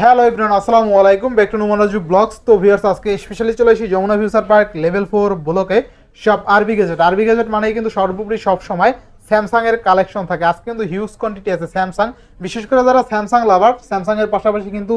Hello everyone আসসালামু আলাইকুম। Back to নুমানাজু ব্লগস তো ভিউয়ার্স আজকে স্পেশালি চলে এসেছি Jamuna future park level four ব্লকে সব আরবি গেজেট আরবি গেজেট মানেই কিন্তু সর্বোপরি সব সময় স্যামসাং এর কালেকশন থাকে। আজকে কিন্তু হিউজ কোয়ান্টিটি আছে স্যামসাং বিশেষ করে যারা স্যামসাং লাভার স্যামসাং এর পাশাপাশি কিন্তু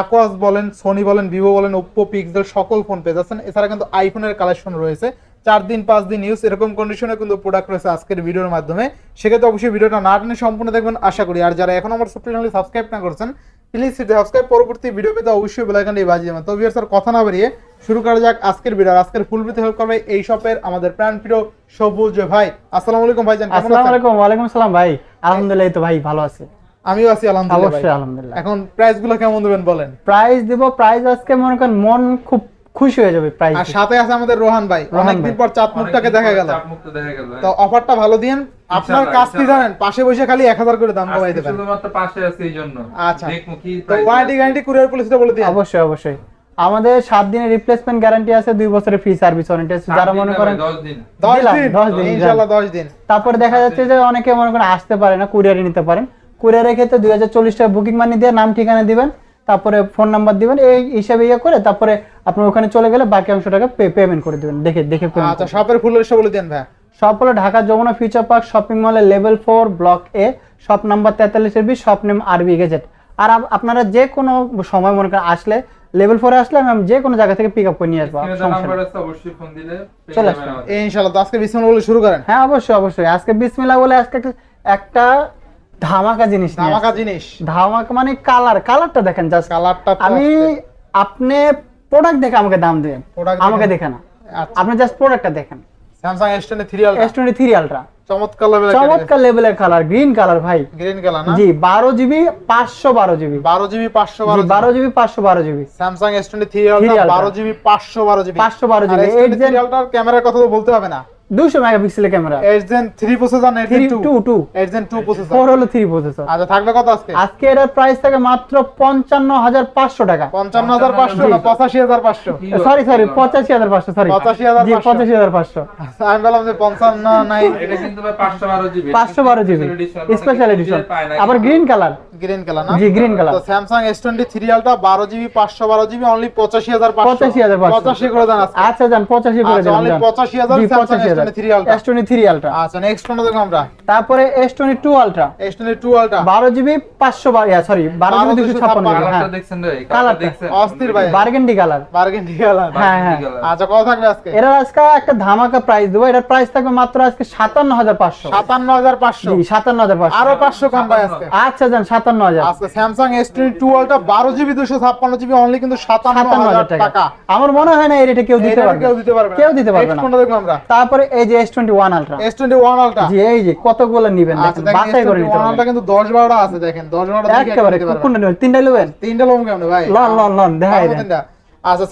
আকোয়াস বলেন সোনি বলেন ভিভো বলেন ওপ্পো পিক্সেল সকল ফোন পেয়ে যাচ্ছেন। এছাড়া কিন্তু আইফোনের কালেকশন রয়েছে। চার দিন, পাঁচ দিন ইউজ এরকম কন্ডিশনে কিন্তু প্রোডাক্ট রয়েছে আজকের ভিডিওর মাধ্যমে। সেক্ষেত্রে অবশ্যই ভিডিওটা না টেনে সম্পূর্ণ দেখবেন। আশা করি। আর যারা এখন আমার চ্যানেলে সাবস্ক্রাইব না করছেন প্লিজ সাবস্ক্রাইব পরবর্তী ভিডিও পেতে অবশ্যই বেলাইকানটি বাজিয়ে দেবেন। তো ভিউয়ার্স আর কথা না বাড়িয়ে শুরু করা যাক আজকের ভিডিও আজকের ফুল ভিডিও হেল্প করবে এই শপের আমাদের প্রাণ প্রিয় সবুজ ভাই। আসসালামু আলাইকুম ভাইজান কেমন আসসালামু ওয়া আলাইকুম ওয়ালাইকুম সালাম ভাই। আলহামদুলিল্লাহ তো ভাই ভালো আছে। আমিও আছি আলহামদুলিল্লাহ অবশ্যই আলহামদুলিল্লাহ। এখন প্রাইসগুলো কেমন দেবেন বলেন? প্রাইস দিব প্রাইস আজকে মনে করেন মন খুব খুশি হয়ে যাবে প্রাইস আর সাথে আছে আমাদের রোহান ভাই। অনেকদিন পর চাঁদ মুখটাকে দেখা গেল। চাপমুক্ত দেখা গেল তো অফারটা ভালো দিন আপনার ইনশাআল্লাহ, কাজ কি জানেন? পাশে বসে খালি এক হাজার করে দাম কমাই দেবেন। শুধুমাত্র পাশে আছে এই জন্য। আচ্ছা। দেখব কি তো ওয়ারেন্টি গ্যারান্টি কুরিয়ার পলিসিটা বলে দিন অবশ্যই অবশ্যই। আমাদের সাত দিনের রিপ্লেসমেন্ট গ্যারান্টি আছে দুই বছরের ফ্রি সার্ভিস ওয়ারেন্টি আছে। যারা মনে করেন দশ দিন। দিন, দশ দিন তারপরে দেখা যাচ্ছে যে অনেকে মনে করেন আসতে পারে না কুরিয়ারে নিতে পারেন। কুরিয়ারের ক্ষেত্রে দুই হাজার চল্লিশ টাকা বুকিং মানি দিয়ে নাম ঠিকানা দিবেন। তারপরে ফোন নাম্বার দিবেন এই হিসাবে ইয়ে করে তারপরে আপনার ওখানে চলে গেলে বাকি অংশ টাকা পেমেন্ট করে দিবেন। দেখে দেখে আচ্ছা শপের ফুল লিস্টটা বলে দিন ভাই সব হলো Dhaka Jamuna future park shopping মলের level four block A shop number তেতাল্লিশের বিশ শপ নেম আরবি গেজেট আর আপনারা যে কোনো সময় মনে করেন আসলে লেভেল ফোরে আসলে আমি যে কোনো জায়গা থেকে পিক আপ করে নিয়ে আসব স্ক্রিনে নাম্বার আছে অবশ্যই ফোন দিলে চলে। এই ইনশাল্লাহ আজকে বিসমিল্লাহ বলে শুরু করেন। হ্যাঁ অবশ্যই অবশ্যই। আজকে বিসমিল্লাহ বলে আজকে একটা ধামাকা জিনিস ধামাকা জিনিস। ধামাকা মানে কালার কালারটা দেখেন জাস্ট কালারটা আমি আপনি প্রোডাক্ট দেখে আমাকে দাম Product আমাকে দেখে- না। আচ্ছা। আপনি জাস্ট প্রোডাক্টটা দেখেন। Samsung S twenty three ultra S twenty three ultra চমৎকার লেভেল চমৎকার লেভেলের কালার গ্রিন কালার ভাই। গ্রিন কালার না? জি বারো জিবি পাঁচশো বারো জিবি বারো জিবি পাঁচশো বারো বারো জিবি পাঁচশো বারো GB Samsung S twenty three Ultra। Ultra বারো জিবি পাঁচশো বারো GB 512 GB, S twenty 8 three আলট্রার ক্যামেরার কথা তো বলতে হবে না। 200 মেগাপিক্সেলের ক্যামেরা। এস এজেন 3 প্রসেসর না এজেন 2 2 এস এজেন 2 প্রসেসর 4 হলো 3 প্রসেসর আচ্ছা থাকবে কত আজকে? আজকে এর প্রাইস থাকে মাত্র 55500 টাকা। 55500 না 85500 সরি সরি 85500 সরি 85500 জি 85500 আমি বললাম যে 55 না নাই। এটা কিন্তু ভাই 512 জিবি। 512 জিবি। স্পেশাল এডিশন আবার গ্রিন কালার গ্রিন কালার না? জি গ্রিন কালার তো Samsung S23 ultra 12 GB 512 GB only 85500 85500 85 করে দেন আচ্ছা জান 85 করে দেন only 85000 85500 S23 Ultra। S23 Ultra। আচ্ছা নেক্সট কোনটা দেখো আমরা। তারপরে S twenty two ultra S twenty two ultra বারো জিবি পাঁচশো সরি বারো জিবি দুশো ছাপ্পান্ন হ্যাঁ। দেখছেন ভাই কালারটা। কালারটা। দেখছেন? অস্থির ভাই। বার্গেন্ডি কালার বার্গেন্ডি কালার হ্যাঁ, হ্যাঁ। আচ্ছা কত থাকবে আজকে? এর আজকে একটা ধামাকা প্রাইস দেবো। এটার প্রাইস থাকবে মাত্র আজকে সাতান্ন হাজার পাঁচশো। সাতান্ন হাজার পাঁচশো। জি সাতান্ন হাজার পাঁচশো। আরও পাঁচশো কম ভাই আজকে। আচ্ছা যান সাতান্ন হাজার আজকে Samsung S twenty two ultra বারো জিবি দুশো ছাপ্পান্ন জিবি অনলি কিন্তু সাতান্ন সাতান্ন হাজার হাজার টাকা। টাকা। আমার মনে হয় না এই রেটে কেউ দিতে এটা পারবে। কেউ দিতে পারবে না। কেউ দিতে পারবে না। তারপরে এই যে S twenty one ultra S twenty one ultra জি এই যে কতগুলো নিবেন আচ্ছা বাছাই করে নিতে আলট্রা কিন্তু দশ বারোটা আছে দেখেন দশ বারোটা দেখে একেবারে কোনটা নেবেন? তিনটা নেবেন? তিনটা লোম কেমন ভাই? লন লন লন দেখাই দেন। আচ্ছা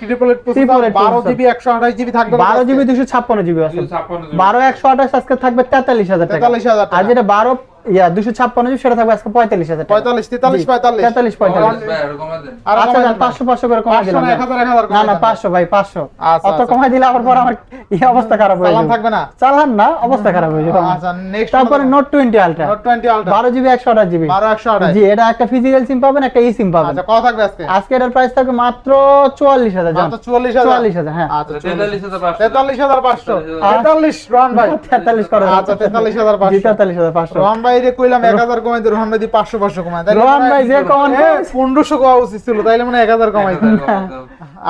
ট্রিপল এইট বারো জিবি একশো আঠাশ জিবি থাকবে বারো জিবি দুশো ছাপ্পান্ন জিবি আছে। 256 জিবি। বারো একশো আঠাশ আজকে থাকবে তেতাল্লিশ হাজার টাকা। 43,000 টাকা। আর যেটা বারো ইয়া দুশো ছাপ্পান্ন জিবি সেটা থাকবে আজকে পঁয়তাল্লিশ হাজার টাকা। পঁয়তাল্লিশ তেতাল্লিশ জি, পঁয়তাল্লিশ। তেতাল্লিশ পঁয়তাল্লিশ। ভাই, আর কমায় দেন। আর আচ্ছা কমাই যান দেন। পাঁচশো পাঁচশো করে কমাই দিলাম না, যান। এক হাজার, এক হাজার না না দেন। পাঁচশো ভাই পাঁচশো। আচ্ছা, অত আচ্ছা। কমাই দিলে আবার পর আমার এই অবস্থা খারাপ হয়ে চালান থাকবে না? চালান না অবস্থা খারাপ হয়ে যাবে। আচ্ছা নেক্সট তারপরে note twenty ultra note twenty ultra বারো জিবি একশো আঠাশ জিবি। বারো একশো আঠাশ। জি এটা একটা ফিজিক্যাল সিম পাবেন একটা ই সিম পাবেন। আচ্ছা কত থাকবে আজকে? আজকে এটার প্রাইস থাকবে মাত্র চুয়াল্লিশ হাজার জান। মাত্র চুয়াল্লিশ হাজার। চুয়াল্লিশ হাজার হ্যাঁ। আচ্ছা তেতাল্লিশ হাজার পাঁচশো। তেতাল্লিশ হাজার পাঁচশো। 43,000 তেতাল্লিশ রন ভাই। তেতাল্লিশ করে আচ্ছা তেতাল্লিশ হাজার জি তেতাল্লিশ হাজার পাঁচশো। রোহান ভাই রে কইলাম এক হাজার কমাই রোহান ভাই কমাই তাইলে রোহান ভাই যে কমান কমা উচিত ছিল তাইলে মানে এক হাজার কমাই দিই।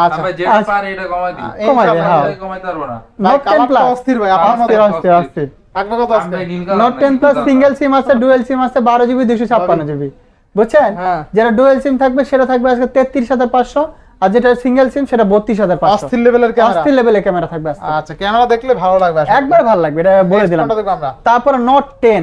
আচ্ছা। আমরা যেটা আচ্ছা। পারি এটা কমাই দিই। কমাই দিই, হ্যাঁ। এটা পারব না। ভাই টেন কালারটা অস্থির ভাই আপনার মতো অস্থির অস্থির। অস্থির। থাকবে কত আজকে আমরা green color note plus single SIM আছে ডুয়েল সিম আছে বারো জিবি দুশো ছাপ্পান্ন জিবি বুঝছেন? হ্যাঁ। যেটা ডুয়েল সিম থাকবে সেটা থাকবে আজকে তেত্রিশ হাজার পাঁচশো। আর যেটা সিঙ্গেল সিম সেটা বত্রিশ হাজার অস্থির লেভেলের ক্যামেরা অস্থির লেভেলের ক্যামেরা থাকবে আচ্ছা ক্যামেরা দেখলে ভালো লাগবে একবার ভালো লাগবে এটা বলে দিলাম। তারপরে নোট টেন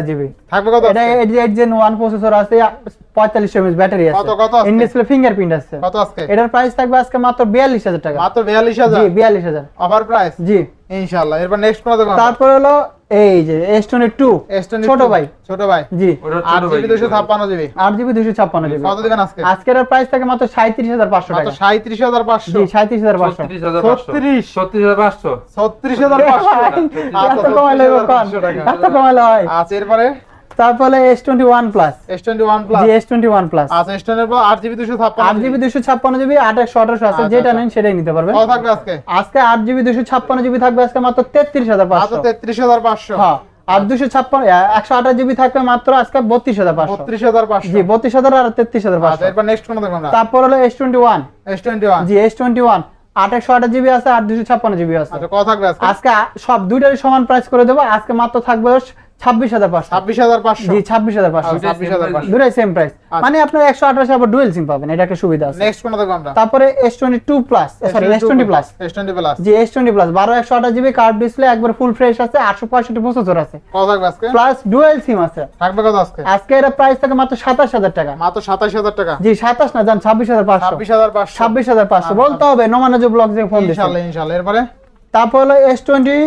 জিবি। থাকবে কত এটা? এইট জেন ওয়ান প্রসেসর আছে পঁয়তাল্লিশ এমএস ব্যাটারি আছে। কত- কত? ইন ডিসপ্লে ফিঙ্গারপ্রিন্ট আছে। কত আজকে? এটার প্রাইস থাকবে আজকে মাত্র বিয়াল্লিশ হাজার টাকা। মাত্র বিয়াল্লিশ জি হাজার বিয়াল্লিশ হাজার। অফার প্রাইস জি। ইনশাল্লাহ এরপর নেক্সট কোন তারপর হলো এই যে এস টোয়েন্টি টু ছোট ভাই। ছোট ভাই। জি। ওটা আট ছোট ভাই জিবি দুশো ছাপ্পান্ন জিবি। আট জিবি দুশো ছাপ্পান্ন জিবি। কত দিবেন আজকে? আজকের প্রাইস থাকে মাত্র সাঁত্রিশ হাজার পাঁচশো মাত্র টাকা। সাঁত্রিশ হাজার পাঁচশো। জি সাঁত্রিশ হাজার পাঁচশো। ছত্রিশ হাজার পাঁচশো। ছত্রিশ। ছত্রিশ হাজার পাঁচশো। ছত্রিশ হাজার পাঁচশো। এত কমাইলে টাকা। এত কমাইলে হয়। আচ্ছা এরপরে? তারপরে S twenty one plus S twenty one plus জি এস টোয়েন্টি ওয়ান প্লাস আচ্ছা এস টোয়েন্টি পর আট জিবি দুশো ছাপ্পান্ন আট জিবি দুশো ছাপ্পান্ন জিবি আঠাশশো আঠাশশো আছে আচ্ছা, যেটা আচ্ছা। নেন সেটাই নিতে পারবেন। কত থাকবে আজকে? আজকে আট জিবি দুশো ছাপ্পান্ন জিবি থাকবে আজকে মাত্র তেত্রিশ হাজার মাত্র পাঁচশো তেত্রিশ হাজার পাঁচশো। হ্যাঁ আর দুশো ছাপ্পান্ন একশো আঠাশ জিবি থাকবে মাত্র আজকে বত্রিশ হাজার পাঁচশো। বত্রিশ হাজার পাঁচশো। জি বত্রিশ হাজার আর তেত্রিশ হাজার আচ্ছা পাঁচশো আমরা তারপর হলো S twenty one S twenty one জি এস টোয়েন্টি ওয়ান আট আঠাশ জিবি আছে আর দুশো ছাপ্পান্ন জিবি আছে। আচ্ছা কত থাকবে আজকে? আজকে সব দুইটারই সমান প্রাইস করে দেবো আজকে মাত্র থাকবে ছাব্বিশ হাজার পাঁচশো। ছাব্বিশ হাজার পাঁচশো। জি ছাব্বিশ হাজার পাঁচশো। ছাব্বিশ হাজার পাঁচশো। দুটাই সেম প্রাইস। মানে আপনার একশো আঠাশ আবার ডুয়েল সিম পাবেন এটা একটা সুবিধা আছে। নেক্সট কোন দেখব আমরা। তারপরে S twenty two plus sorry S twenty plus S twenty plus জি এস টোয়েন্টি প্লাস বারো একশো আঠাশ জিবি কার্ড ডিসপ্লে একবার ফুল ফ্রেশ আছে আটশো পঁয়ষট্টি প্রসেসর আছে। কত থাকবে আজকে? প্লাস ডুয়েল সিম আছে। থাকবে কত আজকে? আজকে এর প্রাইস থাকে মাত্র সাতাশ হাজার টাকা। মাত্র সাতাশ হাজার টাকা। জি সাতাশ না যান ছাব্বিশ হাজার পাঁচশো। ছাব্বিশ হাজার পাঁচশো। ছাব্বিশ হাজার পাঁচশো। বলতে হবে নোমানাজ ব্লগ যে ফোন দিচ্ছে। ইনশাল্লাহ। ইনশাল্লাহ এরপরে? তারপর হলো S twenty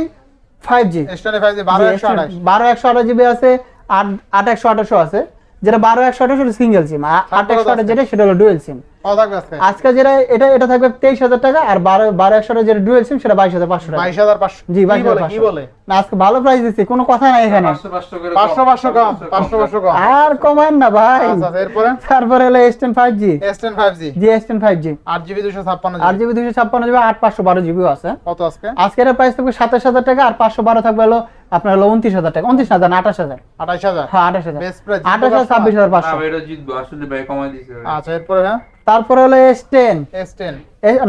five G S twenty five বারো একশো আঠাশ। বারো একশো আঠাশ জিবি আছে একশো আঠাশো আছে। যেটা বারো একশো আঠাশ সিঙ্গেল সিম আট একশো আঠাশ যেটা সেটা হলো ডুয়েল সিম আজকে? আজকে যেটা এটা এটা থাকবে তেইশ হাজার টাকা আর বারো বারো একশো যেটা ডুয়েল সিম সেটা বাইশ হাজার পাঁচশো টাকা। বাইশ হাজার পাঁচশো। জি বাইশ হাজার কি বলে? না আজকে ভালো প্রাইস দিচ্ছি কোনো কথা নাই এখানে। পাঁচশো পাঁচশো করে পাঁচশো পাঁচশো কম পাঁচশো পাঁচশো কম। আর কমান না ভাই। এরপরে? তারপরে হলো S ten five G S ten five G জি এস টেন ফাইভ জি আট জিবি দুশো ছাপ্পান্ন আট জিবি জিবি দুশো ছাপ্পান্ন জিবি আট পাঁচশো বারো জিবিও আছে। কত আজকে? আজকের প্রাইস থাকবে সাতাশ হাজার টাকা আর পাঁচশো বারো থাকবে হলো আপনার হলো উনত্রিশ হাজার টাকা উনত্রিশ হাজার আঠাশ হাজার। আঠাইশ হাজার। হ্যাঁ আঠাশ হাজার। আঠাশ হাজার ছাব্বিশ হাজার পাঁচশো। আসলে ভাই কমাই আচ্ছা এরপরে হ্যাঁ? তারপরে হলো এস টেন এস টেন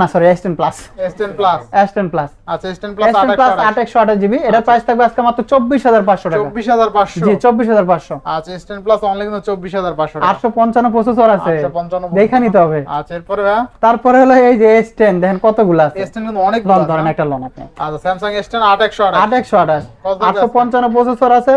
না sorry S ten plus S ten plus S ten plus আচ্ছা S ten plus S ten plus আট একশো আঠাশ জিবি এটার প্রাইস থাকবে আজকে মাত্র চব্বিশ হাজার পাঁচশো টাকা। চব্বিশ হাজার পাঁচশো। জি চব্বিশ হাজার পাঁচশো। আচ্ছা এস টেন প্লাস অনলি কিন্তু চব্বিশ হাজার পাঁচশো টাকা। আটশো পঞ্চান্ন প্রসেসর আছে। 855 দেখে নিতে হবে। আচ্ছা এরপরে হ্যাঁ? তারপরে হলো এই যে এস টেন দেখেন কতগুলো আছে। এস টেন কিন্তু অনেক লন ধরেন একটা লোন আপনি। আচ্ছা একশো আঠাশ। আটশো আছে? পঞ্চান্ন প্রসেসর আছে।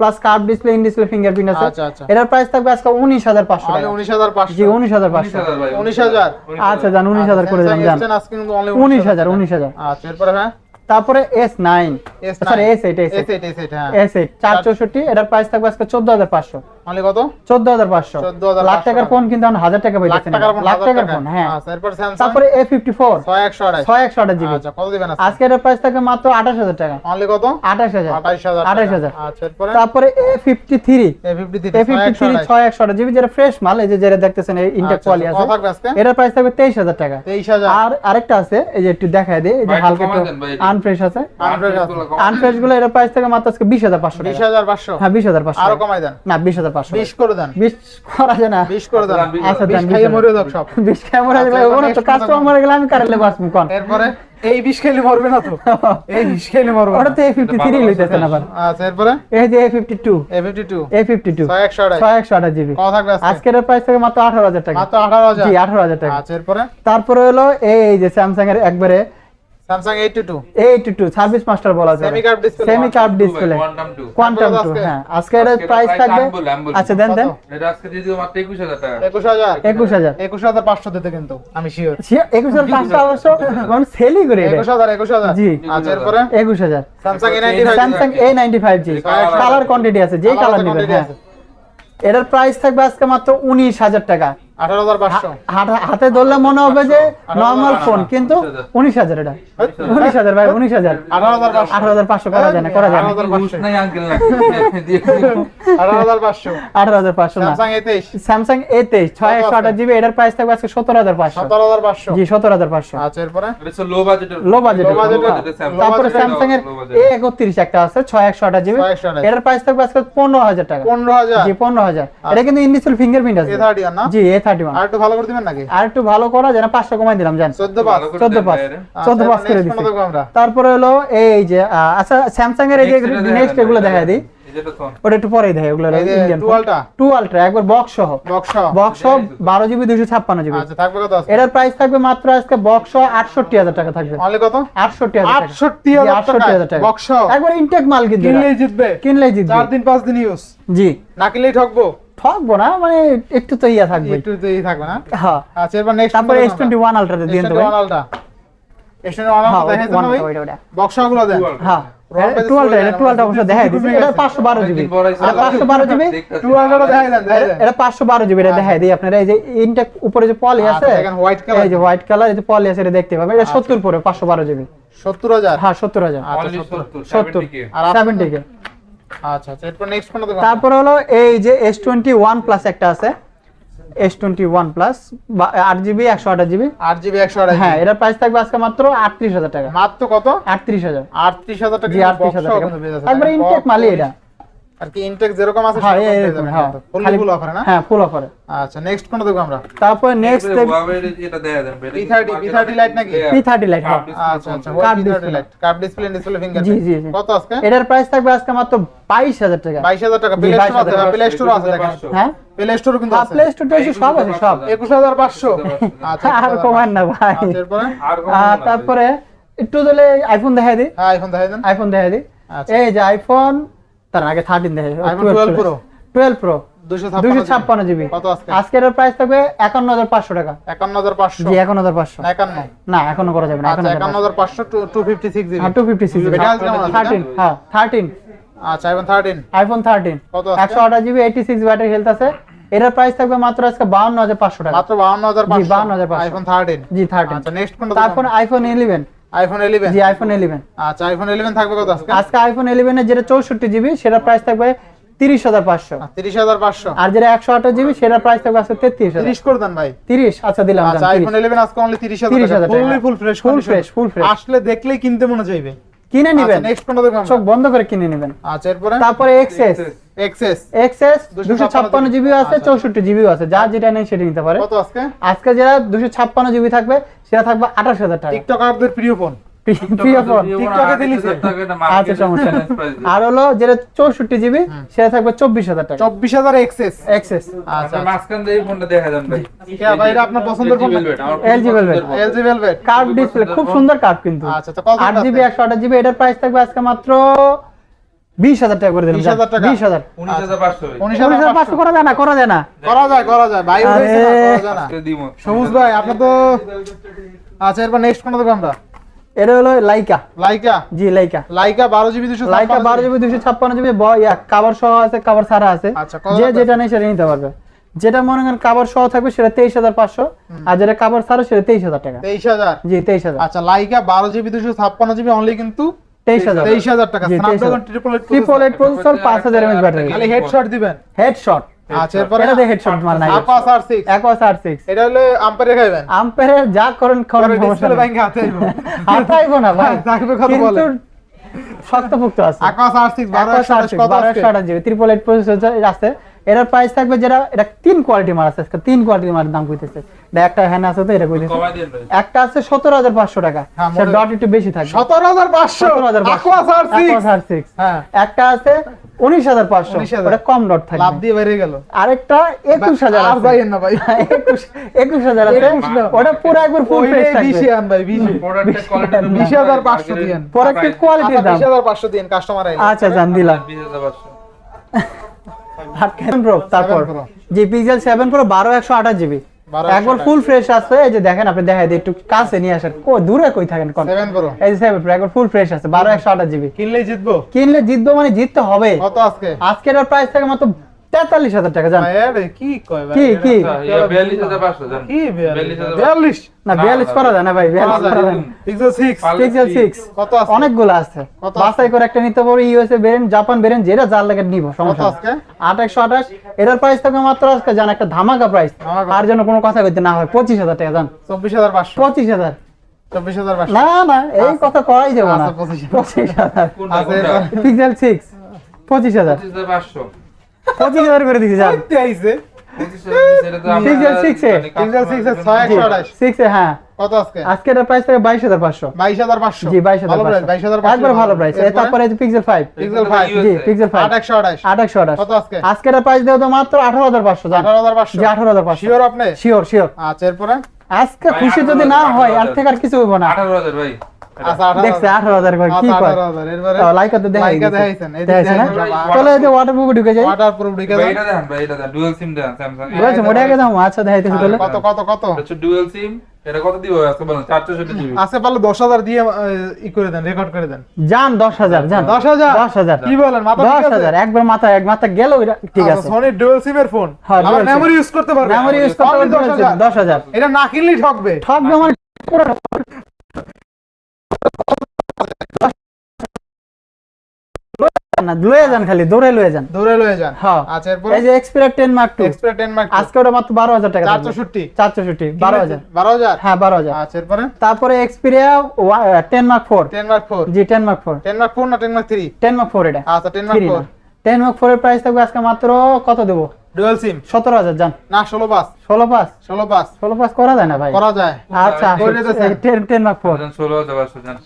Plus curve display in display fingerprint আছে। আচ্ছা, আচ্ছা। এটার প্রাইস থাকবে আজকে উনিশ হাজার পাঁচশো অনলি টাকা। উনিশ হাজার পাঁচশো। জি উনিশ হাজার উনিশ পাঁচশো হাজার ভাই, উনিশ হাজার? আচ্ছা যান উনিশ হাজার করে দিলাম জান। আজকে কিন্তু অনলি উনিশ হাজার। উনিশ হাজার আচ্ছা এরপর হ্যাঁ? তারপরে S nine S9 sorry S eight S S eight S eight হ্যাঁ। এস এইট চার চৌষট্টি এটার প্রাইস থাকবে আজকে চোদ্দ হাজার পাঁচশো। অনলি কত? চোদ্দ হাজার পাঁচশো। 14,500 লাখ টাকার ফোন কিন্তু এখন হাজার টাকা লাখ পাইতেছেন লাখ টাকার ফোন হ্যাঁ। আচ্ছা এরপর স্যামসাং তারপরে এ ফিফটি ফোর ছয় একশো আঠাশ। ছয় একশো আঠাশ জিবি আচ্ছা কত দিবেন আজকে? এটার প্রাইস থাকে মাত্র আঠাশ হাজার টাকা। অনলি কত? আঠাশ হাজার। আঠাইশ হাজার আঠাশ হাজার। আচ্ছা এরপরে? তারপরে A fifty three A fifty three A fifty three ছয় একশো আঠাশ। জিবি যেটা ফ্রেশ মাল এই যে যেটা দেখতেছেন এই ইনটেক আচ্ছা, কোয়ালি আছে থাকবে এটার প্রাইস থাকবে তেইশ হাজার টাকা। তেইশ হাজার। আর আরেকটা আছে এই যে একটু দেখায় দিই এই যে হালকা একটু আনফ্রেশ আছে। আছে। আনফ্রেশগুলো এটার প্রাইস থেকে মাত্র আজকে বিশ হাজার পাঁচশো বিশ টাকা হাজার পাঁচশো। হ্যাঁ বিশ হাজার পাঁচশো আরও কমাই দেন। না বিশ করে দেন। করা যায় না। করে দেন। আচ্ছা খাইয়ে মরে সব। আচ্ছা, তো কাস্টমার মরে গেলে আমি কারেলে কোন? এরপরে? এই খেলে মরবে না তো। এই খেলে মরবে ওটা তো লইতেছেন আবার। আচ্ছা এরপরে? এই যে জিবি। কত থাকবে আজকের প্রাইস থেকে মাত্র আঠারো হাজার টাকা। মাত্র জি টাকা। আচ্ছা এরপরে? তারপরে হলো এই যে স্যামসাং এর একবারে Samsung eighty two eighty two service master বলা যায় Semi curved display, semi curve display. Quantum কত টু আজকে? হ্যাঁ। আজকে? এর প্রাইস price থাকবে। আচ্ছা দেন দেন? এটা আজকে দিয়ে দিও মাত্র একুশ হাজার টাকা। একুশ হাজার। একুশ হাজার। একুশ হাজার পাঁচশো দিতে কিন্তু আমি শিওর একুশ হাজার পাঁচশো অবশ্য মানে সেলই করে এটা একুশ হাজার একুশ হাজার। জি। আচ্ছা এরপরে? একুশ হাজার। Samsung A ninety five Samsung A ninety five G. Colour quantity আছে যে কালার নেবেন quantity হ্যাঁ। এটার প্রাইস থাকবে আজকে মাত্র উনিশ হাজার টাকা। হাত- হাতে ধরলে মনে হবে যে নর্মাল ফোন কিন্তু উনিশ হাজার। এটা। উনিশ হাজার ভাই উনিশ হাজার। আঠারো হাজার পাঁচশো। করা যায় না করা যায় আঠারো হাজার পাঁচশো। না দিয়ে দিও। আঠারো হাজার পাঁচশো। আঠারো হাজার পাঁচশো না। স্যামসাং এ তেইশ। স্যামসাং এ তেইশ ছয় একশো আঠাশ জিবি এটার প্রাইস থাকবে আজকে সতেরো হাজার পাঁচশো। সতেরো হাজার পাঁচশো। জি সতেরো হাজার পাঁচশো। আচ্ছা লো বাজেট। তারপরে স্যামসাং এর এ একত্রিশ একটা আছে ছয় একশো আঠাশ জিবি। এটার প্রাইস থাকবে আজকে পনেরো হাজার টাকা। পনেরো হাজার। জি পনেরো হাজার। এটা কিন্তু ইন্ডিসেল ফিঙ্গারপ্রিন্ট আছে। জি এ থার্টি ওয়ান আর একটু ভালো করে দিবেন নাকি? আর একটু ভালো করা যেন পাঁচশো কমাই দিলাম জান। চোদ্দ পাঁচ। ভালো করে চোদ্দ দেন পাঁচ। বাইরে। চোদ্দ পাঁচ করে next দিচ্ছি কোনটা দেখব আমরা। তারপরে হলো এই যে আচ্ছা স্যামসাং এর এই যে নেক্সট এগুলো দেখা দিই। এই যেটা তো ওটা একটু পরেই দেয় ওগুলো ইন্ডিয়ান টু আলট্রা একবার বক্স সহ। বক্স বক্স সহ বারো জিবি দুইশো ছাপ্পান্ন জিবি আচ্ছা থাকবে কত আজকে? এটার প্রাইস থাকবে মাত্র আজকে বক্স সহ আটষট্টি হাজার টাকা থাকবে। কত? আটষট্টি হাজার আটষট্টি হাজার টাকা। বক্স একবার ইনটেক মাল। কিনলেই জিতবে। কিনলেই জিতবে। চার দিন পাঁচ দিন ইউজ জি। না কিনলেই ঠকবো। ঠকবো না মানে একটু তো ইয়া থাকবে। একটু তো এই থাকবে না? হ্যাঁ। আচ্ছা এরপর নেক্সট তারপরে এস টোয়েন্টি ওয়ান আলট্রা দিয়ে দেবো। হ্যাঁ আলটা দেখাইছেন ওয়ান না ভাই? ওইটা ওইটা বক্সগুলো দেন হ্যাঁ Raw price টুয়েলভ বলে এটা দেন, টুয়েলভ অবশ্য দেখাই খুবই দিচ্ছি কমে এটা গেছে। পাঁচশো বারো জিবি। এটা পাঁচশো বারো জিবি। দেখতাছি। টুয়েলভটা দেখাই দেন এটা পাঁচশো বারো জিবি এটা দেখাই দিই আপনারা। এই যে ইনটেক উপরে যে পলি আচ্ছা, আছে দেখেন white color। এই যে হোয়াইট কালার এই যে পলি আছে এটা দেখতে পাবেন। এটা সত্তর পরে পাঁচশো বারো জিবি। সত্তর হাজার? হ্যাঁ সত্তর হাজার। আচ্ছা, 70 70, সত্তর। 70 কে। আর আপনার- সেভেন্টি কে আচ্ছা আচ্ছা এরপর নেক্সট কোনটা দেখো তারপরে হলো এই যে এস টোয়েন্টি ওয়ান প্লাস একটা আছে। এস টোয়েন্টি ওয়ান প্লাস আট জিবি একশো আঠাশ জিবি আট জিবি একশো আড়াই হ্যাঁ এটার প্রাইস থাকবে আজকে মাত্র আটত্রিশ হাজার টাকা। মাত্র কত? আটত্রিশ হাজার। আটত্রিশ হাজার টাকা জি আটত্রিশ হাজার টাকা। কিন্তু একবার ইনটেক Box, মালি এটা। আর কি ইনটেক যেরকম আছে হ্যাঁ এরকম, হ্যাঁ ফুল অফার না? হ্যাঁ ফুল অফারে আচ্ছা নেক্সট কোনটা দেখব আমরা? তারপরে নেক্সট এটা দেখা যাবে। P30 P30 লাইট নাকি? হ্যাঁ। লাইট আচ্ছা আচ্ছা phone। Curve P30 display। Light curve display display finger জি, জি, জি। কত আজকে? এটার প্রাইস থাকবে আজকে মাত্র বাইশ হাজার টাকা। বাইশ হাজার টাকা। প্লে স্টোর 22,000 আছে প্লে স্টোর আছে দেখেন। হ্যাঁ? প্লে স্টোর কিন্তু আছে। প্লে স্টোর সব আছে সব। একুশ হাজার পাঁচশো। আচ্ছা আর কমান না ভাই। আর কোনো আর না, তারপরে একটু দিলে আইফোন দেখাই দিই। হ্যাঁ আইফোন দেখাই দেন। আইফোন দেখাই দিই। আচ্ছা। এই যে আইফোন তার আগে থার্টিন 12 টুয়েলভ প্রো দুশো ছাপ্পান্ন জিবি প্রাইস থাকবে একান্ন হাজার পাঁচশো টাকা। একান্ন হাজার পাঁচশো? জি একান্ন হাজার পাঁচশো। একান্ন? না এখনও করা যাবে না আচ্ছা একান্ন হাজার পাঁচশো two fifty six GB two fifty six? Thirteen হ্যাঁ থার্টিন আচ্ছা আইফোন থার্টিন আইফোন থার্টিন একশো আঠাশ GB eighty six battery health আছে এটার প্রাইস থাকবে মাত্র আজকে বাউন্ন হাজার পাঁচশো টাকা। মাত্র বাউন্ন হাজার 52,500 আইফোন থার্টিন জি থার্টিন আচ্ছা নেক্সট তারপর আইফোন ইলেভেন আইফোন জি আইফোন ইলেভেন আচ্ছা আইফোন ইলেভেন থাকবে কত আজকে? আজকে আইফোন যেটা চৌষট্টি জিবি সেটার প্রাইস থাকবে তিরিশ হাজার পাঁচশো। তিরিশ হাজার পাঁচশো। আর যেটা জিবি সেটার প্রাইস থাকবে আজকে করে দেন ভাই। তিরিশ? আচ্ছা দিলাম আচ্ছা আইফোন ইলেভেন আজকে অনলি হাজার 30,000 টাকা। Fully full fresh Full fresh, full fresh। আসলে দেখলেই কিনতে মনে চাইবে। কিনে নিবেন। নেক্সট কোনটা দেখব চোখ বন্ধ করে কিনে নেবেন। আচ্ছা এরপরে? তারপরে এক্সএস এক্সেস এক্সএস 256 দুশো ছাপ্পান্ন জিবি আছে আচ্ছা। চৌষট্টি আছে যার যেটা নেই সেটা নিতে পারে। কত আজকে? আজকে যেটা দুশো ছাপ্পান্ন জিবি থাকবে সেটা থাকবে আঠাশ হাজার টাকা। টিকটকারদের প্রিয় ফোন। প্রিয় ফোন। টিকটকে দিলিছে। আচ্ছা সমস্যা নেই। আর হলো যেটা চৌষট্টি জিবি সেটা থাকবে চব্বিশ হাজার টাকা। চব্বিশ হাজার এক্সেস এক্সেস আচ্ছা। মাঝখান দিয়ে ফোনটা দেখা যান ভাই। ভাই আপনার পছন্দের phone LG Velvet। LG velvet curve display খুব সুন্দর কার্ভ কিন্তু। আচ্ছা আট জিবি একশো আঠাশ জিবি এটার প্রাইস থাকবে আজকে মাত্র বিশ হাজার টাকা করে দিলাম বিশ হাজার উনিশ হাজার পাঁচশো উনিশ উনিশ হাজার হাজার পাঁচশো করা যায় না করা যায় না। করা যায় করা যায়। ভাই আরে। উঠেছে না, করা যায় না। দিব। সবুজ ভাই আপনার তো আচ্ছা এরপর নেক্সট কোনটা দেখব আমরা? এটা হলো লাইকা। লাইকা? জি লাইকা। লাইকা বারো জিবি দুশো লাইকা বারো জিবি। দুশো ছাপ্পান্ন জিবি কাভার সহ আছে কাভার ছাড়া আছে। আচ্ছা, যে যেটা নেই সেটা নিতে পারবে। যেটা মনে করেন কাভার সহ থাকবে সেটা তেইশ হাজার পাঁচশো। আর যেটা কাবার ছাড়া সেটা তেইশ হাজার টাকা। তেইশ হাজার? জি তেইশ হাজার। আচ্ছা লাইকা বারো জিবি দুশো ছাপ্পান্ন জিবি অনলি কিন্তু তেইশ হাজার। তেইশ হাজার টাকা। Snapdragon 23,000 triple triple eight processor পাঁচ হাজার ব্যাটারি খালি হেডশট দিবেন। হেডশট আচ্ছা এরপরে এটা হেডশট মার নাই। আপাস আর সিক্স একোয়াস এটা হলে আম্পারে খাইবেন। আম্পায়ারের যা করেন করেন ডিসপ্লে ব্যাংকে হাতাইবো না ভাই। থাকবে কত কিন্তু শক্তপোক্ত আছে। আকাশ আর সিক্স বারো একশো একশো আঠাশ, কত ট্রিপল এইট প্রসেসর আছে। এটার প্রাইস থাকবে যেটা এটা তিন কোয়ালিটি মার আছে আজকে তিন কোয়ালিটি মার দাম কইতেছে। এটা একটা হ্যান্ড আছে তো এটা কইতেছে। ভাই। একটা আছে সতেরো হাজার পাঁচশো টাকা হ্যাঁ, সেটা ডট একটু বেশি আকাশ আর সিক্স হ্যাঁ। একটা আছে উনিশ হাজার পাঁচশো 19,000 ওটা কম ডট থাকে লাভ দিয়ে বেরিয়ে গেল। আরেকটা একুশ হাজার আর আছে। যাইয়েন না ভাই। একুশ একুশ হাজার আছে। ওটা পুরো একবার ফুল ফ্রেশ ওইটাই থাকবে। বিশে আন ভাই বিশে প্রোডাক্টের কোয়ালিটি বিশ হাজার পাঁচশো দিয়েন। প্রোডাক্টের কোয়ালিটির দাম। বিশ হাজার পাঁচশো দিন কাস্টমার আচ্ছা জান দিলাম। বিশ হাজার পাঁচশো। প্রো তারপর জি পিক্সেল সেভেন প্রো বারো একশো আঠাশ জিবি। একবার ফুল ফ্রেশ আছে এই যে দেখেন আপনি দেখাই দিই একটু কাছে নিয়ে আসেন। কো দূরে কই থাকেন কোন? সেভেন এই যে সেভেন প্রো একবার ফুল ফ্রেশ আছে বারো একশো আঠাশ জিবি। কিনলে জিতবো? কিনলে জিতবো মানে জিততে হবে। কত আজকে? আজকের প্রাইস থাকে মাত্র তেতাল্লিশ হাজার টাকা জান। কি কি কি? বিয়াল্লিশ না বিয়াল্লিশ করা যায় না ভাই বিয়াল্লিশ করা যায় না। পিক্সেল সিক্স অনেকগুলো আছে। কত বাছাই করে একটা নিতে পারব ইউএসএ বেরেন জাপান বেরেন যেটা যার লাগে নিব সমস্যা আট একশো আঠাশ। এটার প্রাইস থাকবে মাত্র আজকে জান একটা ধামাকা প্রাইস। আর যেন কোনো কথা কইতে না হয় পঁচিশ হাজার টাকা জান। চব্বিশ হাজার পাঁচশো। পঁচিশ হাজার। না না এই কথা করাই যাব না। 25,000 পঁচিশ হাজার। পিক্সেল সিক্স পঁচিশ হাজার। পঁচিশ হাজার করে দিচ্ছি আইছে। সিক্স হ্যাঁ। কত আজকে? আজকে এটার প্রাইস থাকে বাইশ হাজার পাঁচশো। বাইশ হাজার পাঁচশো। জি বাইশ হাজার ভালো প্রাইস বাইশ হাজার একবার ভালো প্রাইস তারপরে পিক্সেল ফাইভ five, জি পিক্সেল ফাইভ আট একশো আঠাশ। আট একশো আঠাশ। কত আজকে? আজকে এটার প্রাইস দেওয়া তো মাত্র আঠারো হাজার পাঁচশো আঠারো হাজার পাঁচশো। জি আঠারো হাজার পাঁচশো। শিওর আপনি? শিওর শিওর আচ্ছা এরপরে? আজকে খুশি যদি না হয় আর থেকে আর কিছু হইব না। আঠারো হাজার ভাই। দেখছে আঠারো হাজার করে কি আচ্ছা, লাইকা তো দেখাইছে না? এই যে ওয়াটার প্রুফে ঢুকে ওয়াটার প্রুফ ঢুকে এটা দেখেন ভাই, এটা। বলছে মোটা আচ্ছা দেখাইতেছি তাহলে। কত কত কত? এটা হচ্ছে dual এটা কত দিব? আজকে বলেন, 460 GB আজকে পারলে দশ হাজার দিয়ে ই করে দেন রেকর্ড করে দেন। যান দশ হাজার যান। দশ হাজার? দশ হাজার। কি বলেন মাথা দশ হাজার একবার মাথা এক মাথা গেল ঠিক আছে। সনি ডুয়াল সিম এর ফোন মেমরি ইউজ করতে পারবে। মেমোরি ইউজ করতে পারবে এটা না কিনলেই ঠকবে। ঠকবে আমার পুরো না লয়ে যান খালি দৌড়ে লয়ে যান। দৌড়ে লয়ে যান? হ্যাঁ। আচ্ছা এরপর? এই যে Xperia mark two Xperia 10 mark আজকে ওটা মাত্র বারো হাজার টাকা থাকবে। 460 চারশোষট্টি বারো হাজার। 12000 হ্যাঁ বারো হাজার। আচ্ছা এরপরে? তারপরে Xperia ten mark four 10 mark 4 জি টেন মার্ক ফোর 10 মার্ক 4 না 10 মার্ক 3 টেন মার্ক ফোর এটা। আচ্ছা 10 mark three 4 ten mark four এর প্রাইস থাকবে আজকে মাত্র কত দেবো? ডুয়াল সিম সতেরো হাজার যান না 16 পাস ষোলো পাস 16 পাস ষোলো পাস করা যায় না ভাই? করা যায়। আচ্ছা টেন টেন মার্ক ফোর 16,000 পাঁচশো জান।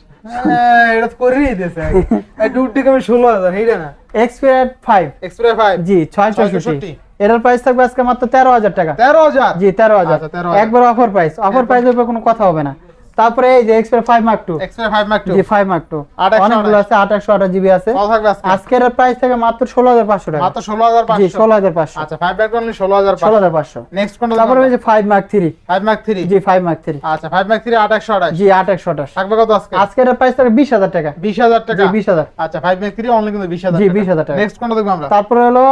হ্যাঁ, এটা করেই দিয়েছে। এই দুধ থেকে আমি 16000 এইটা না? এক্সপিরিয়া ফাইভ এক্সপ্রে 5 জি ছয় চৌষট্টি। এটার প্রাইস থাকবে আজকে মাত্র তেরো হাজার টাকা। 13000 জি তেরো হাজার। আচ্ছা, 13,000 একবার অফার প্রাইস অফার প্রাইসের উপর কোনো কথা হবে না। তারপরে এই যে Xperia five mark two Xperia 5 mark 2 জি ফাইভ মার্ক টু আট একশো অনেকগুলো আছে আট একশো আঠাশ জিবি আছে। কত থাকবে আজকে। আজকের প্রাইস থেকে মাত্র ষোলো হাজার পাঁচশো টাকা। মাত্র 16500 জি ষোলো হাজার পাঁচশো। আচ্ছা 5 মার্ক অনলি 16500 ষোলো হাজার পাঁচশো। নেক্সট কোনটা তারপরে ওই যে ফাইভ মার্ক থ্রি 5 মার্ক 3 জি ফাইভ মার্ক থ্রি আচ্ছা 5 মার্ক 3 8128 জি আট একশো আঠাশ। থাকবে কত আজকে? আজকের প্রাইস থেকে বিশ হাজার টাকা। 20000 টাকা? জি বিশ হাজার। আচ্ছা 5 মার্ক 3 অনলি কিন্তু 20000 জি, 20,000 টাকা। নেক্সট কোনটা দেখব আমরা? তারপরে হলো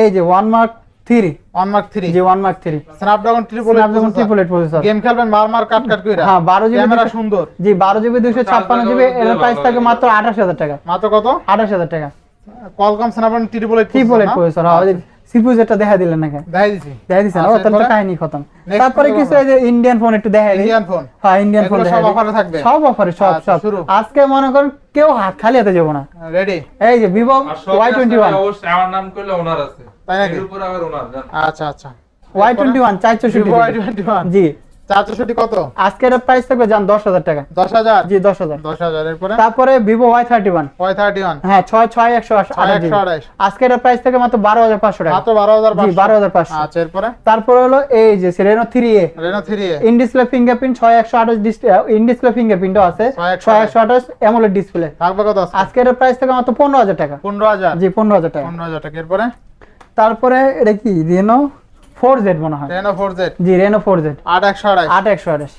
এই যে ওয়ান মার্ক থ্রি 1 মার্ক 3 জি one mark three Snapdragon triple Snapdragon triple eight processor game খেলবেন মার মার কাট কাট কইরা। হ্যাঁ বারো জিবি ক্যামেরা সুন্দর। জি জিবি দুশো ছাপ্পান্ন জিবি এর প্রাইস থাকে মাত্র আঠাশ হাজার টাকা। মাত্র কত? আঠাশ হাজার টাকা। Qualcomm Snapdragon triple eight triple eight processor CPU যেটা দেখা দিলেন? দেখাই দিছি। ও আচ্ছা, তাহলে কাহিনী খতম। তারপরে কিছু এই যে ইন্ডিয়ান ফোন একটু দেখা ইন্ডিয়ান ফোন হ্যাঁ ইন্ডিয়ান ফোন সব। অফারে থাকবে? সব অফারে সব আচ্ছা, সব। আজকে মনে করেন কেউ হাত খালি হাতে যাব না। রেডি এই যে ভিভো আর ওয়াই টোয়েন্টি ওয়ান আমার নাম করলে ওনার আছে। তাই নাকি? এর উপর আবার ওনার আচ্ছা আচ্ছা। ওয়াই টোয়েন্টি ওয়ান চারশো Vivo Y21 জি। চারশোষট্টি কত? আজকের প্রাইস থাকবে দশ হাজার টাকা। দশ হাজার? জি দশ হাজার। দশ হাজার এরপরে? তারপরে Vivo Y thirty one Y thirty one হ্যাঁ ছয় ছয় একশো আঠাশ একশো আঠাশ আজকের প্রাইস থেকে মাত্র বারো হাজার পাঁচশো টাকা। মাত্র বারো হাজার জি বারো হাজার পাঁচশো। আচ্ছা এরপরে? তারপরে হলো এই যে Reno three A Reno three in display fingerprint ছয় একশো আঠাশ ইন ডিসপ্লে ফিঙ্গারপ্রিন্টও আছে। 6128 ছয় একশো আঠাশ অ্যামোলেড ডিসপ্লে থাকবে কত আজকে? আজকের প্রাইস থেকে মাত্র পনেরো হাজার টাকা। পনেরো হাজার। জি পনেরো হাজার টাকা। পনেরো হাজার টাকা। এরপরে? তারপরে এটা কি? রেনো ফোর জেড মনে হয়। রেনো ফোর জেড জি রেনো ফোর জেড আট একশো আড়াই আট একশো আঠাশ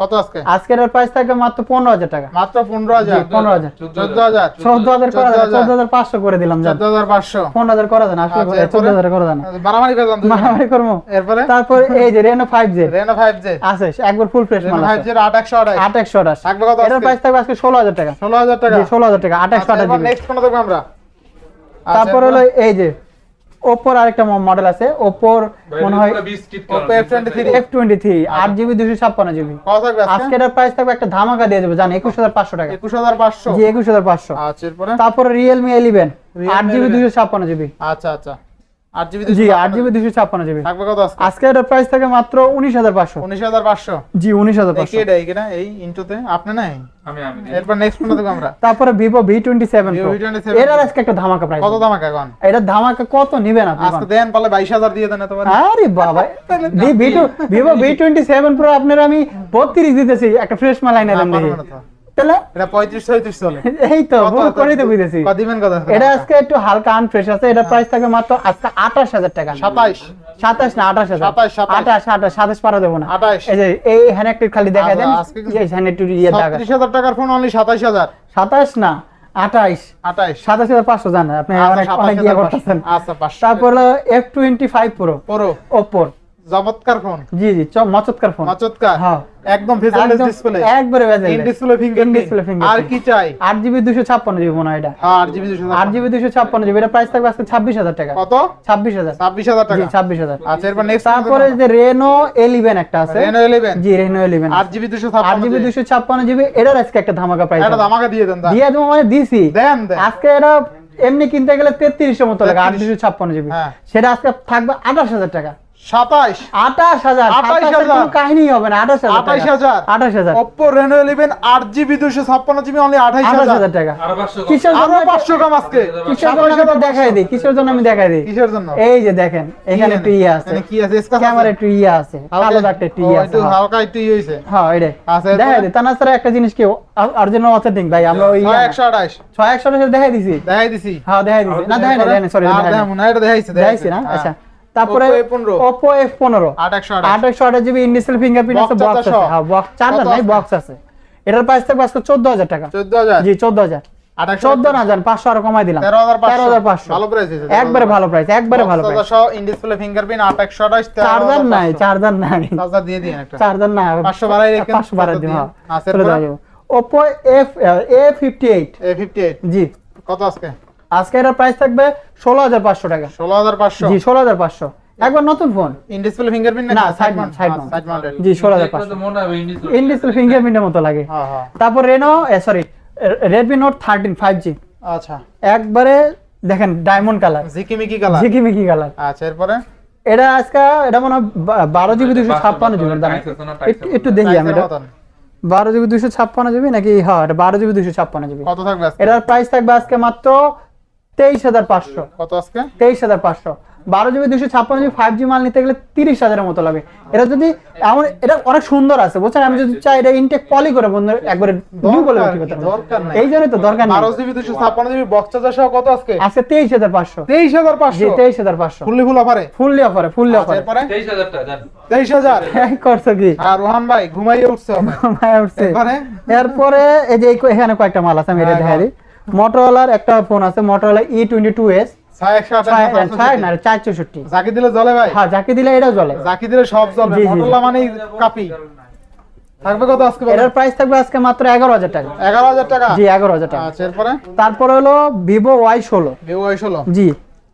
কত আজকে? আজকের প্রাইস থাকে মাত্র পনেরো হাজার টাকা। মাত্র পনেরো হাজার। পনেরো হাজার। চোদ্দ হাজার। চোদ্দ হাজার। করা যায় চোদ্দ হাজার পাঁচশো করে দিলাম চোদ্দ হাজার পাঁচশো। পনেরো হাজার করা যায় না আসলে চোদ্দ হাজার করা যায় না। মারামারি করলাম মারামারি করব। এরপরে? তারপর এই যে Reno five Z Reno five Z আছে একবার ফুল ফ্রেশ মাল ফাইভ আছে জেড আট একশো আড়াই আট একশো থাকবে কত এটার প্রাইস থাকবে আজকে ষোলো হাজার টাকা। ষোলো হাজার টাকা। ষোলো হাজার টাকা আট একশো জিবি নেক্সট কোনটা দেখব আমরা? আচ্ছা, তারপর হলো এই যে ওপ্পোর আরেকটা মডেল আছে। ওপোর মনে হয় Oppo F23 F twenty three আট জিবি দুশো ছাপ্পান্ন জিবি কত থাকবে আজকে? আজকে এটার প্রাইস থাকবে একটা ধামাকা দিয়ে দেব জান একুশ হাজার পাঁচশো টাকা। একুশ হাজার পাঁচশো। জি একুশ হাজার পাঁচশো। আচ্ছা এরপরে? তারপরে রিয়েলমি এলিভেন Realme আট জিবি 11 দুশো ছাপ্পান্ন জিবি আচ্ছা আচ্ছা। জি আট জিবি দুশো ছাপ্পান্ন জিবি। থাকবে কত আজকে? আজকে এটার প্রাইস থাকে মাত্র উনিশ হাজার পাঁচশো। উনিশ হাজার পাঁচশো? জি উনিশ হাজার পাঁচশো। এটা কিনা এই ইন্টুতে আপনি নাই? আমি আমি। এরপর নেক্সট কোনটা দেখব আমরা? তারপরে Vivo V twenty seven Vivo V27 এটার আজকে একটা ধামাকা প্রাইস কত এখন? এটার ধামাকা কত নিবেন আপনি আজকে দেন বাইশ হাজার দিয়ে দেন এতবার আরে বাবা Vivo V twenty seven pro আপনার আমি বত্রিশ দিতেছি একটা ফ্রেশ মাল আইনা তাহলে এটা পঁয়ত্রিশ ছয়ত্রিশ চলে। এই তো কত- করেই তো বুঝেছি। দিবেন কত এটা আজকে একটু হালকা আনফ্রেশ আছে এটা প্রাইস থাকে মাত্র আজকে আঠাশ হাজার টাকা। সাতাইশ। সাতাশ না পারা দেবো না। আঠাশ। এই যে এই হ্যান্ড খালি দেন। আচ্ছা, এই ইয়ে দেখা টাকার ফোন অনলি সাতাইশ হাজার। সাতাশ না আপনি আচ্ছা, অনেক অনেক ইয়ে করতেছেন। আচ্ছা তারপর চমৎকার ফোন। জি জি চ মচৎকার ফোন। মাচৎকার। হ্যাঁ। একদম ডিসপ্লে একবারে ভেজাল in display fingerprint display fingerprint। আর কি চাই? আট জিবি দুশো ছাপ্পান্ন জিবি মনে এটা। হ্যাঁ আট জিবি দুশো আট জিবি দুশো ছাপ্পান্ন জিবি এটা প্রাইস থাকবে আজকে ছাব্বিশ হাজার টাকা। কত? ছাব্বিশ হাজার। ছাব্বিশ হাজার জি টাকা ছাব্বিশ হাজার। আচ্ছা এরপর নেক্সট তারপরে যে রেনো এলিভেন একটা আছে। রেনো ইলেভেন জি রেনো এলিভেন আট জিবি দুশো আট ছাপ্পান্ন জিবি জিবি দুশো ছাপ্পান্ন জিবি এটার আজকে একটা ধামাকা প্রাইস একটা দামাকা দিয়ে দেন দিয়ে দেবো মানে দিছি দেন দেন। আজকে এটা এমনি কিনতে গেলে তেত্রিশশো মতো লাগে আট 33 দুশো ছাপ্পান্ন জিবি। সেটা আজকে থাকবে আঠাশ হাজার টাকা। সাতাশ আঠাশ হাজার। 28,000 সাতাশের কাহিনী হবে না। আঠাশ হাজার 28,000 আঠাশ হাজার। Oppo Reno 11 8 GB 256 GB only আঠাশ হাজার। টাকা। আরও পাঁচশো কম। কিসের জন্য আরও 500 কম আজকে। কিসের জন্য আমি দেখাই দিই? কিসের জন্য আমি দেখাই দিই? কিসের জন্য? এই যে দেখেন এখানে একটু ইয়ে আছে। কি আছে? ক্যামেরা একটু ইয়ে আছে। কালো দাগটা একটু ইয়ে আছে হালকা একটু ইয়ে হইছে। হ্যাঁ এটাই আচ্ছা, দেখাই দিই। তা না ছাড়া একটা জিনিস কি অরিজিনাল অথেন্টিক ভাই আমরা ওই ছয় একশো আঠাশ। ছয় একশো টাকা দেখাই দিছি। দেখাই দিছি। হ্যাঁ দেখাই দিছি। না দেখাই না সরি দেখাই না, এটা দেখাইছে দেখাইছি। না? আচ্ছা। তারপরে Oppo A15 Oppo F15 আট একশো আঠাশ আঠাশশো আঠাশ জিবি ইন্ডিসেল ফিঙ্গারপ্রিন্ট আছে বক্স আছে। হ্যাঁ বক্স চার্জার নাই বক্স আছে। এটার প্রাইস থাকবে আজকে চোদ্দ হাজার টাকা। চোদ্দ হাজার? জি চোদ্দ হাজার। আট একশো চোদ্দ না জান পাঁচশো আরও কমাই দিলাম। তেরো হাজার পাঁচশো। ভালো প্রাইস একবারে ভালো প্রাইস একবারে ভালো প্রাইস ইন ডিসপ্লে ফিঙ্গারপ্রিন্ট আট একশো আঠাশ চার্জার নাই চার্জার নাই। চার্জার দিয়ে দিন একটা। চার্জার না পাঁচশো বাড়াই রেখে পাঁচশো বাড়াই দিন Oppo F A fifty eight A fifty eight জি। কত আজকে? আজকে এটার প্রাইস থাকবে ষোলো হাজার পাঁচশো টাকা। ষোলো হাজার পাঁচশো? জি ষোলো হাজার পাঁচশো। একবার নতুন ফোন ইন ডিসপ্লে ফিঙ্গারপ্রিন্ট না, side mount। সাইড মাউন্টেড জি ষোলো হাজার দেখলে পাঁচশো তো মনে হবে ইন্ডিস ইনডিসপ্লে ফিঙ্গারপ্রিন্টের মতো লাগে। হ্যাঁ হ্যাঁ। তারপর Reno sorry Redmi note thirteen five G আচ্ছা। একবারে দেখেন ডায়মন্ড কালার ঝিকিমিকি কালার ঝিকিমিকি কালার আচ্ছা এরপরে? এটা আজকে এটা মনে হয় বারো জিবি দুশো ছাপ্পান্ন জিবি দাম একটু- একটু দেখি আমি এটা। বারো জিবি দুশো ছাপ্পান্ন জিবি নাকি? হ্যাঁ এটা বারো জিবি দুশো ছাপ্পান্ন জিবি। কত থাকবে এটার প্রাইস থাকবে আজকে মাত্র তেইশ হাজার পাঁচশো। কত আজকে? তেইশ হাজার পাঁচশো। বারো জিবি দুশো ছাপ্পান্ন জিবি ফাইভ জি মাল নিতে গেলে তিরিশ হাজারের মতো লাগে। এটা যদি এমন এটা অনেক সুন্দর আছে বুঝছেন? আমি যদি চাই এটা ইনটেক পলি করে বন্ধু একবারে blue বলে দরকার বিক্রি করতে কি? পারব। দরকার নাই। এই জন্যই তো দরকার নেই। বারো জিবি দুশো ছাপ্পান্ন জিবি বক্স চার্জার সহ কত আজকে? আজকে তেইশ হাজার পাঁচশো। তেইশ হাজার পাঁচশো? তেইশ হাজার পাঁচশো। ফুললি ফুল অফারে ফুললি অফারে ফুললি আচ্ছা, অফারে তেইশ হাজার টাকা তেইশ হাজার? করছ কি? আর রোহান ভাই ঘুমাইয়ে উঠছে। এরপরে? এরপরে এই যে এখানে কয়েকটা মাল আছে আমি এটা হ্যাঁ, দেখাই দিই একটা ফোন আছে Motorola E twenty two S ছয় একশো আঠাশ ছয় না চার চৌষট্টি। জাকি দিলে জলে ভাই? হ্যাঁ যাকে দিলে এটাও চলে জাকি দিলে সব চলবে জি, জি, জি। মটরলা মানে কাপি। থাকবে কত আজকে এটার প্রাইস থাকবে আজকে মাত্র এগারো হাজার টাকা। এগারো হাজার টাকা? জি এগারো হাজার টাকা। আচ্ছা এরপরে? তারপরে হলো ভিভো ওয়াই ষোলো। জি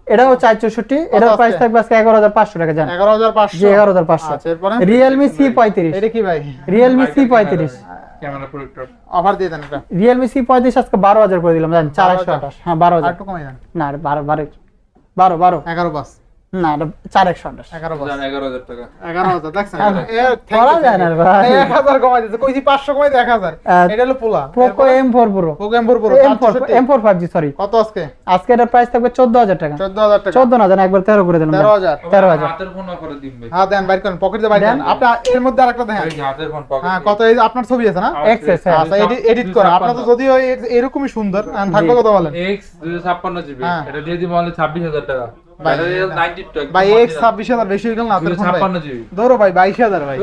এটাও চার চৌষট্টি। এটার প্রাইস থাকবে আজকে এগারো হাজার পাঁচশো টাকা জান এগারো হাজার পাঁচশো। জি এগারো হাজার পাঁচশো। আচ্ছা এরপরে? রিয়েলমি সি পঁয়ত্রিশ। এটা কি ভাই? রিয়েলমি সি পঁয়ত্রিশ। ক্যামেরা প্রোটেক্টর অফার দিয়ে দেন এটা। রিয়েলমি সি পঁয়ত্রিশ আজকে বারো হাজার করে দিলাম জানেন 428 হ্যাঁ 12,000 আঠাশ। হ্যাঁ বারো আর হাজার একটু কমাই দেন। না এটা বারো বারো। বারো বারো। এগারো বাস না এটা চার একশো আঠাশ। এগারো এগারো হাজার টাকা। এগারো হাজার দেখছেন? হ্যাঁ। এ, thank করা যায় না thank you। ভাই। এই এক হাজার কমাই দিচ্ছে কইছি পাঁচশো কমাই এক হাজার। এটা হলো পোলা। Poco M four pro Poco M four pro M four M four five G sorry কত আজকে? আজকে এটার প্রাইস থাকবে চোদ্দ হাজার টাকা। চোদ্দ হাজার টাকা। চোদ্দ না একবার তেরো করে দিলাম তেরো হাজার। তেরো হাজার। হাতের ফোন করে দিন ভাই। হ্যাঁ দেন বাইর করেন পকেটে বাইর করেন। দেন। আপনি এর মধ্যে আরেকটা দেখেন এই হাতের ফোন পকেট হ্যাঁ কত এই আপনার ছবি আছে না? Access, হ্যাঁ। আচ্ছা এডিট করা আপনার তো যদিও এরকমই সুন্দর আর থাকবে কত বলেন? এক্স দুশো ছাপ্পান্ন জিবি হ্যাঁ। এটা দিয়ে দিব অনলি ছাব্বিশ হাজার টাকা। ভাই, নাইনটি টু ভাই এক্স ছাব্বিশ হাজার বেশি হয়ে গেল না আপনার ফোন ভাই। ছাপ্পান্ন জিবি। ধরো ভাই বাইশ হাজার ভাই।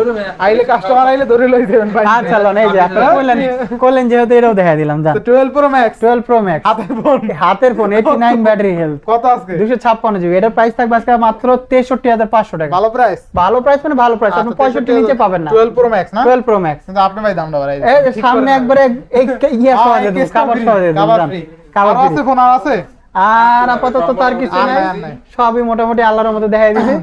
আইলে কাস্টমার আইলে ধরে লই দেবেন ভাই। আচ্ছা লোন এই যে আপনি করলেন করলেন যেহেতু এটাও দেখা দিলাম জান twelve pro max twelve pro max হাতের ফোন। হাতের phone eighty nine battery health কত আজকে? দুশো ছাপ্পান্ন জিবি। এটার প্রাইস থাকবে আজকে মাত্র তেষট্টি হাজার পাঁচশো টাকা। ভালো প্রাইস ভালো প্রাইস মানে ভালো প্রাইস আপনি পঁয়ষট্টি নিচে পাবেন না। প্রো ম্যাক্স না? টুয়েলভ প্রো ম্যাক্স কিন্তু আপনি ভাই দামটা বাড়াই এই সামনে একবারে এই ইয়ে সহ কাভার সহ কাভার ফ্রি কাভার আছে ফোন আর আছে? আর আপাতত তার কিছু আর নাই সবই মোটামুটি আল্লাহর মতো দেখাই দিছে।